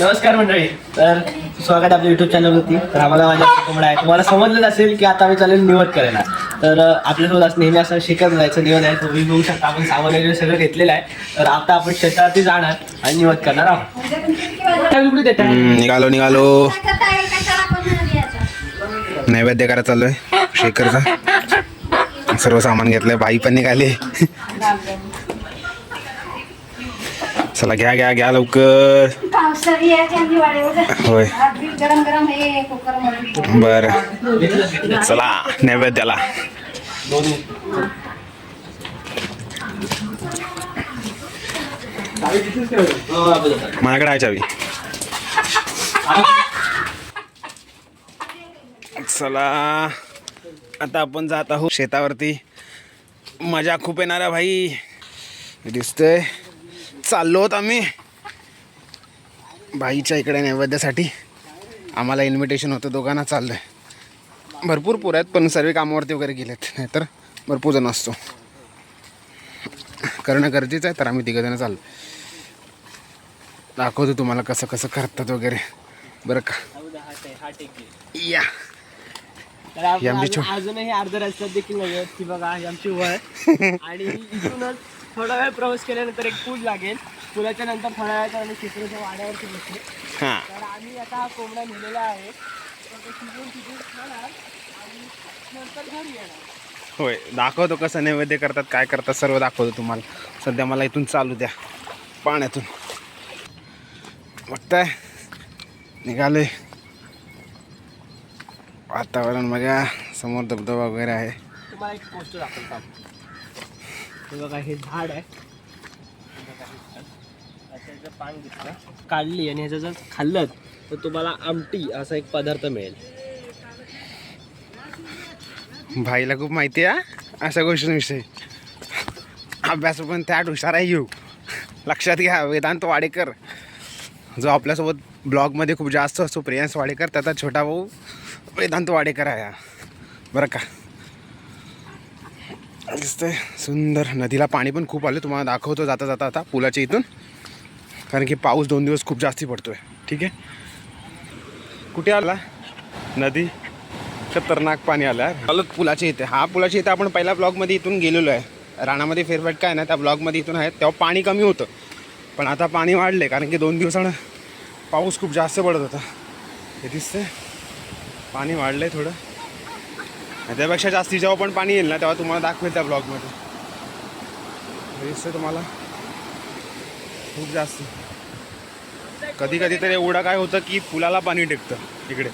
नमस्कार मंडळी. तर स्वागत आपल्या युट्यूब चॅनलवरती तर आम्हाला माझ्या कोंबडा आहे. तुम्हाला समजलं असेल की आता आम्ही चालेल निवड करायला. तर आपल्यासोबत असं नेहमी असं शिकत जायचं निवड आहे तुम्ही बघू शकता. आपण सामान वगैरे सगळं घेतलेलं आहे. तर आता आपण शेतावरती जाणार आणि निवड करणार आहोत. कुठे निघालो निघालो. नैवेद्य करायला चाललोय. शेखरचा. सर्व सामान घेतलंय. बाई पण निघाले. चला घ्या घ्या घ्या लवकर. होय. बर. चला नैवेद्याला. माझ्याकडे आहे चावी. चला. आता आपण जात आहोत शेतावरती. मजा खूप येणार आहे भाई. दिसतंय. चाललो आहोत आम्ही. बाईच्या इकडे नैवेद्यासाठी आम्हाला इन्व्हिटेशन होतं दोघांना चाललंय. भरपूर पोरं आहेत पण सर्व कामावरती वगैरे गेलेत नाहीतर भरपूर जण असतो. करणं गरजेचं आहे तर आम्ही तिघंजणं चाललो दाखवतो तुम्हाला कसं कसं करतात वगैरे. बरं का. या. ही अजूनही अर्ध्या रस्त्यात देखील बघा ही आमची वय आणि इथूनच थोडा वेळ प्रवास केल्यानंतर एक पूल लागेल. पुलाच्या नंतर वेळात आम्ही चित्राच्या वाड्यावरती बसलो. हां. तर आम्ही आता हा कोंबडा नेलेला आहे तर तो शिजवून तिथून खाणार आणि नंतर घरी येणार. होय दाखवतो कसं नैवेद्य करतात काय करतात सर्व दाखवतो तुम्हाला. सध्या मला इथून चालू द्या पाण्यातून. बघताय निघालोय वातावरण बघा समोर धबधबा वगैरे आहे. तुम्हाला एक पोस्टर दाखवतो. हे बघा हे झाड आहे. आता पान घेतलं काढली आणि ह्याचं जर खाल्लं तर तुम्हाला आमटी असा एक पदार्थ मिळेल. भाईला खूप माहिती आहे अशा गोष्टींविषयी. अभ्यास पण त्यात हुशार आहे येऊ. लक्षात घ्या वेदांत वाडेकर. जो आपल्यासोबत ब्लॉगमध्ये खूप जास्त असतो प्रियांश वाडेकर त्याचा छोटा भाऊ वेदांत वाडेकर आहे बरं का? दिसतंय सुंदर. नदीला पाणी पण खूप आलं तुम्हाला दाखवतो जाता जाता आता पुलाच्या इथून. कारण की पाऊस दोन दिवस खूप जास्ती आहे ठीक आहे? कुठे आला? नदी. खतरनाक पाणी आलं आहे अलग पुलाच्या इथे. हा पुलाच्या इथे आपण पहिल्या ब्लॉगमध्ये इथून गेलेलो आहे. राणामध्ये फेरफटका काय ना त्या ब्लॉगमध्ये इथून आहे. तेव्हा पाणी कमी होतं. पण आता पाणी वाढले कारण की दोन दिवसानं पाऊस खूप जास्त पडत होता. हे दिसतंय? पाणी वाढलं आहे थोडं त्यापेक्षा जास्ती जेव्हा पण पाणी येईल ना तेव्हा तुम्हाला दाखवेल त्या ब्लॉगमध्ये. हे दिसतंय तुम्हाला? खूप जास्त. कधी कधी तर एवढं काय होतं की पुलाला पाणी टेकतं इकडे.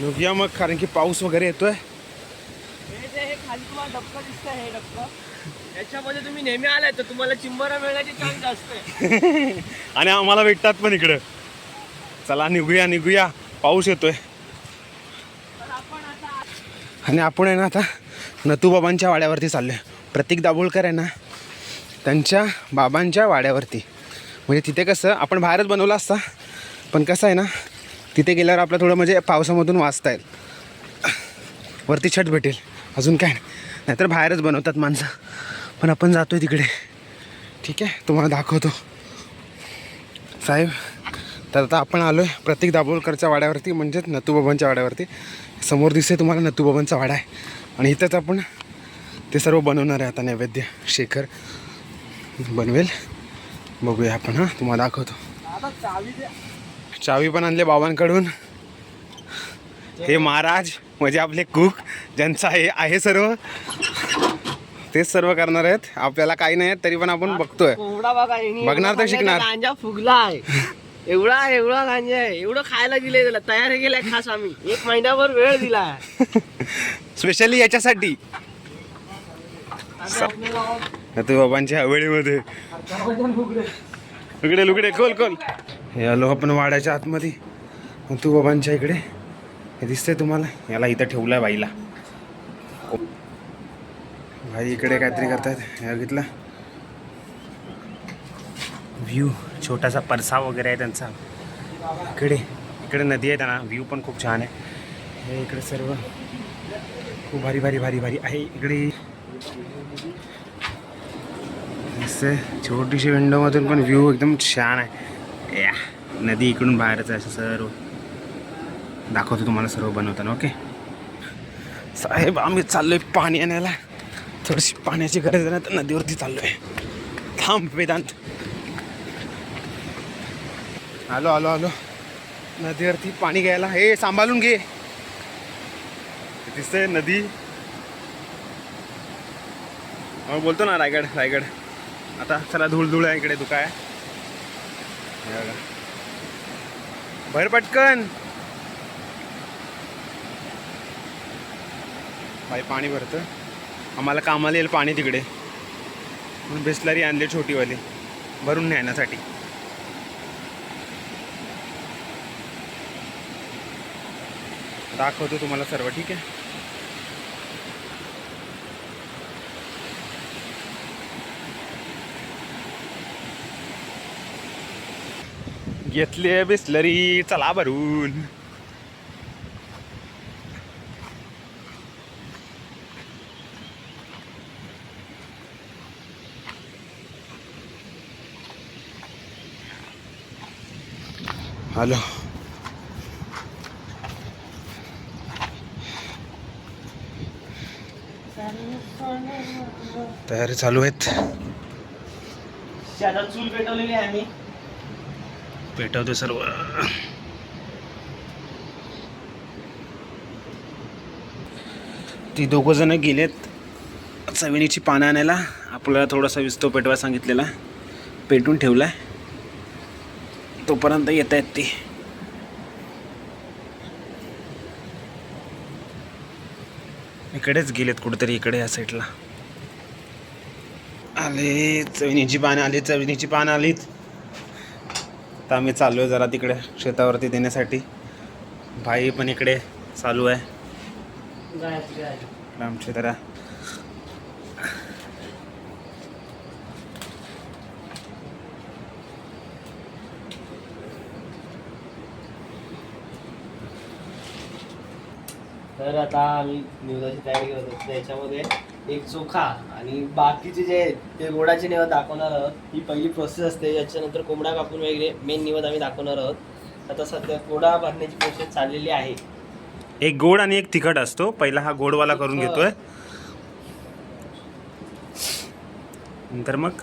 बघूया मग कारण की पाऊस वगैरे येतोय. हे जे हे खाली तुम्हाला डबकं दिसतं हे डबकं. याच्यामध्ये तुम्ही नेहमी आलाय तर तुम्हाला चिंबरा मिळण्याचे चान्स जास्त आहे आणि आम्हाला भेटतात पण इकडं. चला निघूया निघूया. पाऊस येतोय. आणि आपण आहे ना आता नतूबाबांच्या वाड्यावरती चाललो आहे प्रतीक दाभोळकर आहे ना त्यांच्या बाबांच्या वाड्यावरती. म्हणजे तिथे कसं आपण बाहेरच बनवलं असता पण कसं आहे ना तिथे गेल्यावर आपलं थोडं म्हणजे पावसामधून वाचता येईल. वरती छट भेटेल. अजून काय नाही. नाहीतर बाहेरच बनवतात माणसं. पण आपण जातो आहे तिकडे. ठीक आहे तुम्हाला दाखवतो. साहेब तर आता आपण आलो आहे प्रतीक दाभोळकरच्या वाड्यावरती म्हणजेच नतूबाबांच्या वाड्यावरती. समोर दिसते तुम्हाला नतूबाबांचा वाडा आहे. आणि इथंच आपण ते सर्व बनवणार आहे आता नैवेद्य शेखर. बनवेल. बघूया आपण हां तुम्हाला दाखवतो. चावी पण आणले बाबांकडून. हे महाराज म्हणजे आपले कुक ज्यांचं आहे आहे सर्व. तेच सर्व करणार आहेत. आपल्याला काही नाही तरी पण आपण बघतोय. बघणार तर शिकणार. गांजा फुगला आहे. एवढा एवढा गांजा आहे. एवढं खायला त्याला. तयार केलाय खास आम्ही. एक महिन्याभर वेळ दिलाय. स्पेशली याच्यासाठी. तू बाबांच्या हवेळीमध्ये लुकडे लुगडे खोल खोल. हे आलो आपण वाड्याच्या आतमध्ये. तू बाबांच्या इकडे. हे दिसतंय तुम्हाला? याला इथं ठेवला आहे बाईला. भाई इकडे काहीतरी करतायत या घेतला. व्ह्यू छोटासा परसा वगैरे आहे त्यांचा. इकडे इकडे नदी आहे त्यांना. व्ह्यू पण खूप छान आहे. हे इकडे सर्व खूप भारी भारी भारी भारी आहे. इकडे दिसते छोटीशी विंडोमधून पण व्ह्यू एकदम छान आहे. या नदी इकडून बाहेरच आहे असं सर्व. दाखवतो तुम्हाला सर्व बनवताना ओके साहेब आम्ही चाललोय पाणी आणायला. थोडीशी पाण्याची गरज आहे तर नदीवरती चाललोय. थांब वेदांत. आलो आलो आलो. नदीवरती पाणी घ्यायला. हे सांभाळून घे. दिसतंय नदी. अहो, बोलतो ना रायगड रायगड. आता चला धूळ धूळ आहे. इकडे दुकाय भर पटकन. बाई पाणी भरतं. आम्हाला कामाला येईल पाणी तिकडे. म्हणून बिस्लरी आणली छोटीवाली. भरून न्यायण्यासाठी. दाखवतो तुम्हाला सर्व ठीक आहे? घेतली बिस्लरी चला भरून. हॅलो तयारी चालू आहेत. चूल पेटवलेली आहे आम्ही. पेटवतो सर्व. ती दोघं जण गेलेत चविणीची पानं आणायला. आपल्याला थोडासा विस्तव पेटवा सांगितलेला. पेटून ठेवला आहे तोपर्यंत येत आहेत ती. इकडेच गेलेत कुठेतरी इकडे या साईडला आले चविणीची पानं आली चविणीची पानं आलीत. आता आम्ही चाललो आहे जरा तिकडे शेतावरती देण्यासाठी. भाई पण इकडे चालू आहे. आमचे जरा. तर आता आम्ही न्यूजाची तयारी करत होतो. त्याच्यामध्ये एक चोखा आणि बाकीचे जे आहेत ते गोडाचे निवड दाखवणार आहोत ही पहिली प्रोसेस असते. याच्यानंतर कोंबडा कापून वगैरे मेन निवड आम्ही दाखवणार आहोत. आता सध्या कोडा भरण्याची प्रोसेस चाललेली आहे. एक गोड आणि एक तिखट असतो. पहिला हा गोडवाला करून घेतोय. नंतर मग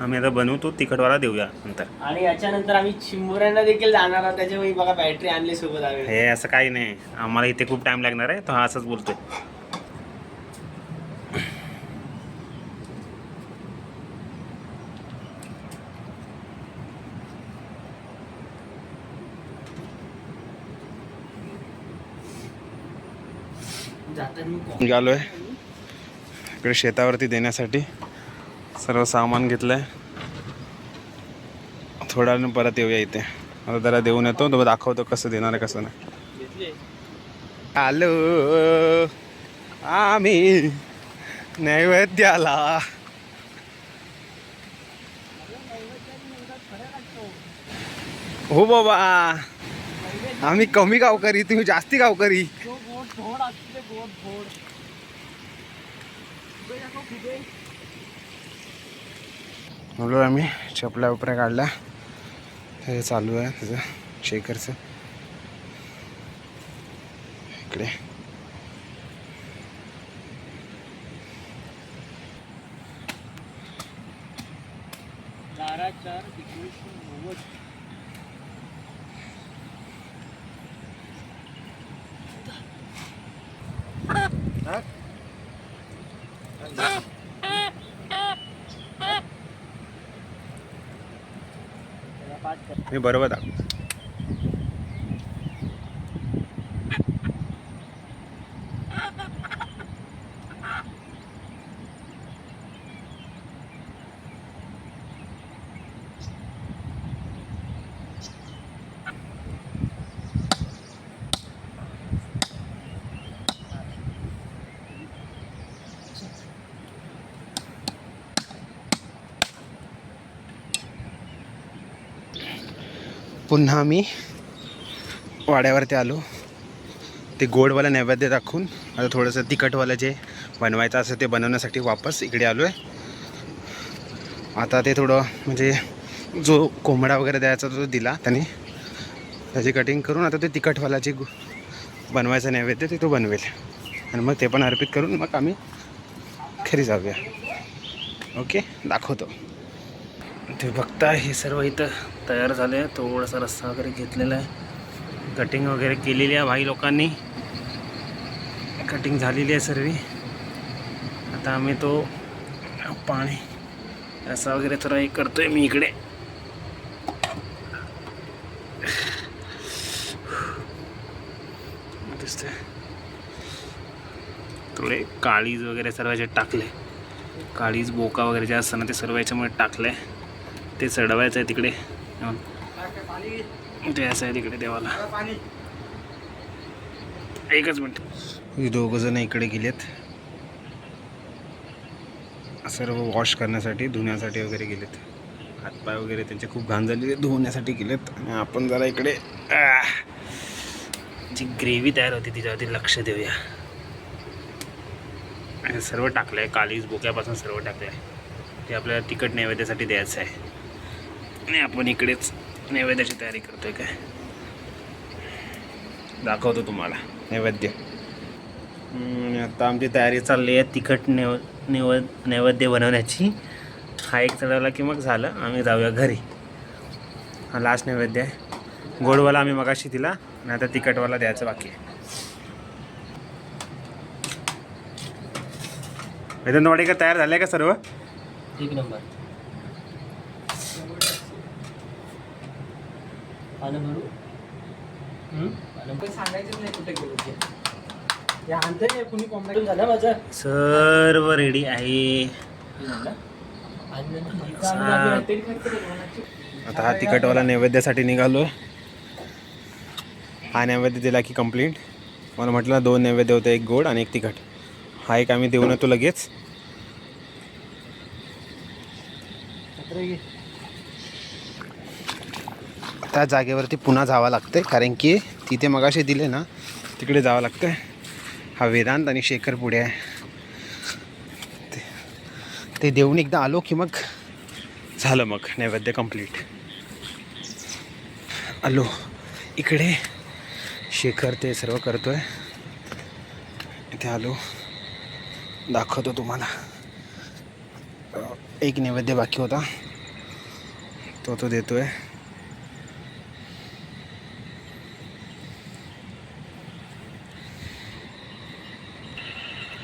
आम्ही आता बनवतो तिखटवाला देऊया नंतर. आणि याच्यानंतर आम्ही चिंबोऱ्यांना देखील जाणार आहोत. त्याच्यामुळे बघा बॅटरी आणली सोबत आम्ही. हे असं काही नाही. आम्हाला इथे खूप टाइम लागणार आहे. तो हा असंच बोलतोय. जाताना आहे इकडे शेतावरती देण्यासाठी सर्व सामान घेतलं आहे थोड्या परत येऊया इथे. आता जरा देऊन येतो तो दाखवतो कसं देणार आहे कसं नाही. आलो. आम्ही नैवेद्याला. हो बाबा. आम्ही कमी गावकरी तुम्ही जास्ती गावकरी. बोलू आम्ही चपल्या उपऱ्या काढल्या हे चालू आहे त्याचं शेकरचं इकडे. बारा मी बरोबर दाखवतो. पुन्हा आम्ही वाड्यावरती आलो. ते गोडवाला नैवेद्य दाखवून आता थोडंसं तिखटवालं जे बनवायचं असं ते बनवण्यासाठी वापस इकडे आलो आहे आता ते थोडं म्हणजे जो कोंबडा वगैरे द्यायचा तो दिला त्याने. त्याची कटिंग करून आता ते तिखटवाला गु- बनवायचा नैवेद्य ते तो बनवेल. आणि मग ते पण अर्पित करून मग आम्ही घरी जाऊया. ओके? दाखवतो. ते बघता हे सर्व इथं तयार झाले आहे. थोडासा रस्ता वगैरे घेतलेला आहे. कटिंग वगैरे केलेली आहे भाई लोकांनी. कटिंग झालेली आहे सर्व. आता आम्ही तो पाणी रस्सा वगैरे थोडा हे करतोय मी इकडे. दिसतंय. थोडे काळीज वगैरे सर्व याच्यात टाकले. काळीज बोका वगैरे जे असतं ना ते सर्व याच्यामुळे टाकलं. आहे ते चढवायचं आहे तिकडे. ते असं आहे तिकडे देवाला. एकच मिनिट. दोघं जण इकडे गेलेत. सर्व वॉश करण्यासाठी धुण्यासाठी वगैरे गेलेत. हातपाय वगैरे त्यांचे खूप घाण झालेले धुवण्यासाठी गेलेत. आणि आपण जरा इकडे जी ग्रेव्ही तयार होती तिच्यावरती लक्ष देऊया. आणि सर्व टाकलं आहे कालीज बोक्यापासून सर्व टाकलं आहे ते आपल्याला तिखट नैवेद्यासाठी द्यायचं आहे. आणि आपण इकडेच नैवेद्याची तयारी करतो आहे काय? दाखवतो तुम्हाला. नैवेद्य. हम्म, आता आमची तयारी चालली आहे तिखट नैव नैव नैवेद्य बनवण्याची. हा एक चढवला की मग झालं आम्ही जाऊया घरी. हा लास्ट नैवेद्य आहे. गोडवाला आम्ही मगाशी दिला आणि आता तिखटवाला द्यायचं बाकी आहे. वेदन वाडेकर तयार झाले का सर्व? एक नंबर. पानं भरू हम्म? पानं भरू. सांगायचंच नाही कुठे गेलो ते. हे आणतंय कुणी कोंबड्या झालं माझं. सर्व रेडी आहे. आता हा तिखटवाला नैवेद्यासाठी निघालो हा नैवेद्य दिला की कंप्लीट मला म्हटलं दोन नैवेद्य होते एक गोड आणि एक तिखट. हा एक आम्ही देऊन येतो लगेच. त्या जागेवरती पुन्हा जावं लागतं कारण की तिथे मगाशी दिले ना तिकडे जावं लागतं हा वेदांत आणि शेखर पुढे आहे. ते- ते देऊन एकदा आलो की मग झालं मग नैवेद्य कंप्लीट आलो. इकडे शेखर ते सर्व करतो आहे इथे आलो. दाखवतो तुम्हाला. एक नैवेद्य बाकी होता. तो तो देतो आहे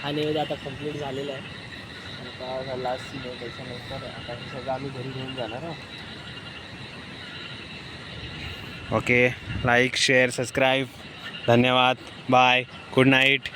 हा नैवेद्य आता कंप्लीट झालेला आहे. आता लास्ट सीन आहे त्याच्यानंतर आता हे सगळं आम्ही घरी घेऊन जाणार आहोत. ओके लाईक शेअर सबस्क्राईब धन्यवाद. Bye good night